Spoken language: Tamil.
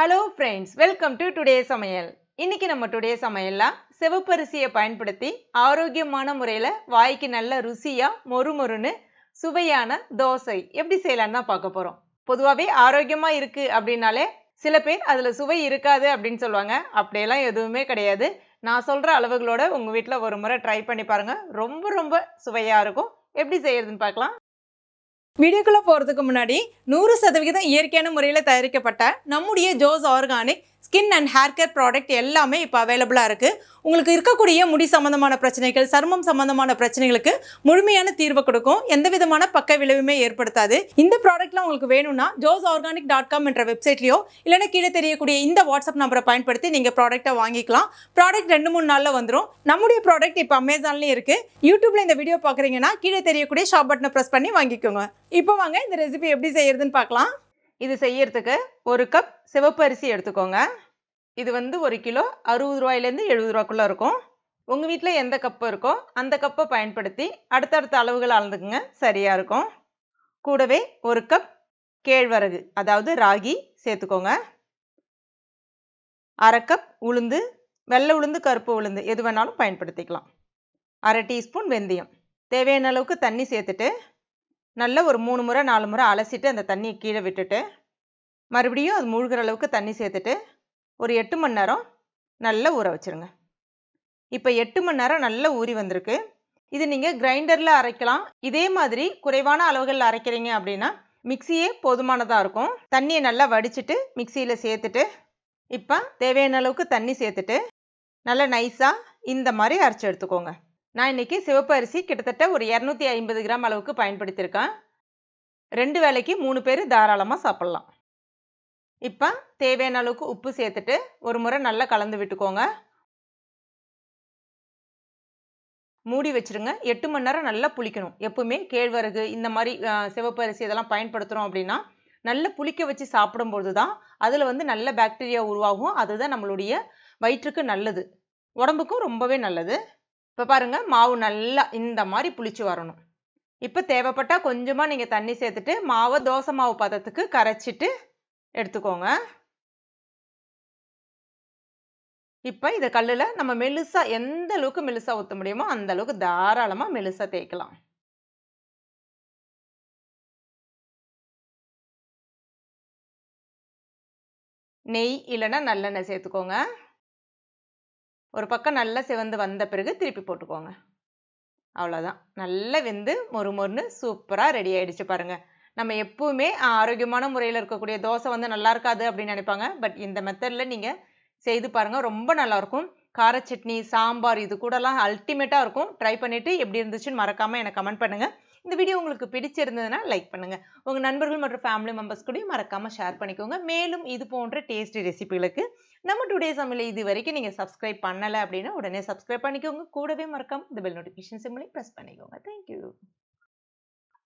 Hello friends welcome to today சமையல் இன்னைக்கு நம்ம டுடே சமையல்லாம் சிவப்பரிசியை பயன்படுத்தி ஆரோக்கியமான முறையில் வாய்க்கு நல்ல ருசியாக மொறுமொறுன்னு சுவையான தோசை எப்படி செய்யலான்னு தான் பார்க்க போகிறோம் பொதுவாகவே ஆரோக்கியமாக இருக்குது அப்படின்னாலே சில பேர் அதில் சுவை இருக்காது அப்படின்னு சொல்லுவாங்க. அப்படியெல்லாம் எதுவுமே கிடையாது. நான் சொல்கிற அளவுகளோட உங்கள் வீட்டில் ஒரு முறை ட்ரை பண்ணி பாருங்கள் ரொம்ப ரொம்ப சுவையாக இருக்கும். எப்படி செய்யறதுன்னு பார்க்கலாம். வீடியோக்குள்ளே போகிறதுக்கு முன்னாடி நூறு சதவிகிதம் இயற்கையான முறையில் தயாரிக்கப்பட்ட நம்முடைய Jose organic skin and hair care product எல்லாமே இப்போ அவைலபிளாக இருக்குது உங்களுக்கு இருக்கக்கூடிய முடி சம்மந்தமான பிரச்சனைகள் சருமம் சம்மந்தமான பிரச்சனைகளுக்கு முழுமையான தீர்வை கொடுக்கும். எந்த விதமான பக்க விளைவுமே ஏற்படுத்தாது. இந்த ப்ராடக்ட்லாம் உங்களுக்கு வேணும்னா ஜோஸ் ஆர்கானிக் டாட் காம் என்ற வெப்சைட்லையோ இல்லைன்னா கீழே தெரியக்கூடிய இந்த வாட்ஸ்அப் நம்பரை பயன்படுத்தி நீங்கள் ப்ராடக்ட்டை வாங்கிக்கலாம். ப்ராடக்ட் ரெண்டு மூணு நாளில் வந்துடும் நம்முடைய ப்ராடக்ட் இப்போ அமேசான்லேயும் இருக்குது யூடியூப்பில் இந்த வீடியோ பார்க்குறீங்கன்னா கீழே தெரியக்கூடிய ஷாப் பட்டனை ப்ரெஸ் பண்ணி வாங்கிக்கோங்க. இப்போ வாங்க இந்த ரெசிபி எப்படி செய்யறதுன்னு பார்க்கலாம். இது செய்யறதுக்கு ஒரு கப் சிவப்பு அரிசி எடுத்துக்கோங்க. இது வந்து ஒரு கிலோ அறுபது ரூபாயிலேருந்து எழுபது ரூபாக்குள்ளே இருக்கும். உங்கள் வீட்டில் எந்த கப்பு இருக்கோ அந்த கப்பை பயன்படுத்தி அடுத்தடுத்த அளவுகள் அளந்துக்குங்க சரியாக இருக்கும். கூடவே ஒரு கப் கேழ்வரகு அதாவது ராகி சேர்த்துக்கோங்க. அரை கப் உளுந்து வெள்ளை உளுந்து கருப்பு உளுந்து எது வேணாலும் பயன்படுத்திக்கலாம். அரை டீஸ்பூன் வெந்தயம். தேவையான அளவுக்கு தண்ணி சேர்த்துட்டு நல்லா ஒரு மூணு முறை நாலு முறை அலசிட்டு அந்த தண்ணியை கீழே விட்டுட்டு மறுபடியும் அது மூழ்கிற அளவுக்கு தண்ணி சேர்த்துட்டு ஒரு எட்டு மணி நேரம் நல்லா ஊற வச்சுருங்க. இப்போ எட்டு மணி நேரம் நல்லா ஊறி வந்திருக்கு. இது நீங்கள் கிரைண்டரில் அரைக்கலாம். இதே மாதிரி குறைவான அளவுகளில் அரைக்கிறீங்க அப்படின்னா மிக்சியே போதுமானதாக இருக்கும். தண்ணியை நல்லா வடிச்சிட்டு மிக்சியில் சேர்த்துட்டு இப்போ தேவையான அளவுக்கு தண்ணி சேர்த்துட்டு நல்லா நைஸாக இந்த மாதிரி அரைச்சி எடுத்துக்கோங்க. நான் இன்றைக்கி சிவப்பு அரிசி கிட்டத்தட்ட ஒரு இரநூத்தி ஐம்பது கிராம் அளவுக்கு பயன்படுத்தியிருக்கேன். ரெண்டு வேளைக்கு மூணு பேர் தாராளமாக சாப்பிட்லாம். இப்போ தேவையான அளவுக்கு உப்பு சேர்த்துட்டு ஒரு முறை நல்லா கலந்து விட்டுக்கோங்க. மூடி வச்சுருங்க. எட்டு மணி நேரம் நல்லா புளிக்கணும். எப்பவுமே கேழ்வரகு இந்த மாதிரி சிவப்பு அரிசி இதெல்லாம் பயன்படுத்துகிறோம் அப்படின்னா நல்லா புளிக்க வச்சு சாப்பிடும்போது தான் அதில் வந்து நல்ல பாக்டீரியா உருவாகும். அதுதான் நம்மளுடைய வயிற்றுக்கு நல்லது. உடம்புக்கும் ரொம்பவே நல்லது. இப்போ பாருங்கள் மாவு நல்லா இந்த மாதிரி புளிச்சு வரணும். இப்போ தேவைப்பட்டால் கொஞ்சமாக நீங்கள் தண்ணி சேர்த்துட்டு மாவை தோசை மாவு பதத்துக்கு கரைச்சிட்டு எடுத்துக்கோங்க. இப்போ இதை கல்லில் நம்ம மெலுசாக எந்த அளவுக்கு மெலுசாக ஊற்ற முடியுமோ அந்த அளவுக்கு தாராளமாக மெலுசாக தேய்க்கலாம். நெய் இல்லைன்னா நல்லெண்ணெய் சேர்த்துக்கோங்க. ஒரு பக்கம் நல்லா சிவந்து வந்த பிறகு திருப்பி போட்டுக்கோங்க. அவ்வளோதான் நல்லா வெந்து மொறு மொறுன்னு சூப்பராக ரெடி ஆகிடுச்சு பாருங்கள் நம்ம எப்பவுமே ஆரோக்கியமான முறையில் இருக்கக்கூடிய தோசை வந்து நல்லா இருக்காது அப்படின்னு நினைப்பாங்க. பட் இந்த மெத்தடில் நீங்கள் செய்து பாருங்கள் ரொம்ப நல்லாயிருக்கும் கார சட்னி சாம்பார் இது கூடலாம் அல்டிமேட்டாக இருக்கும். ட்ரை பண்ணிவிட்டு எப்படி இருந்துச்சுன்னு மறக்காமல் எனக்கு கமெண்ட் பண்ணுங்கள் இந்த வீடியோ உங்களுக்கு பிடிச்சிருந்ததுன்னா லைக் பண்ணுங்கள் உங்கள் நண்பர்கள் மற்றும் ஃபேமிலி மெம்பர்ஸ் கூடயும் மறக்காமல் ஷேர் பண்ணிக்கோங்க. மேலும் இது போன்ற டேஸ்டி ரெசிபிகளுக்கு நம்ம டுடே சமையல் இது வரைக்கும் நீங்கள் சப்ஸ்கிரைப் பண்ணலை அப்படின்னா உடனே சப்ஸ்கிரைப் பண்ணிக்கோங்க. கூடவே மறக்காம இந்த பெல் நோட்டிஃபிகேஷன் சிம்லையும் ப்ரெஸ் பண்ணிக்கோங்க. Thank you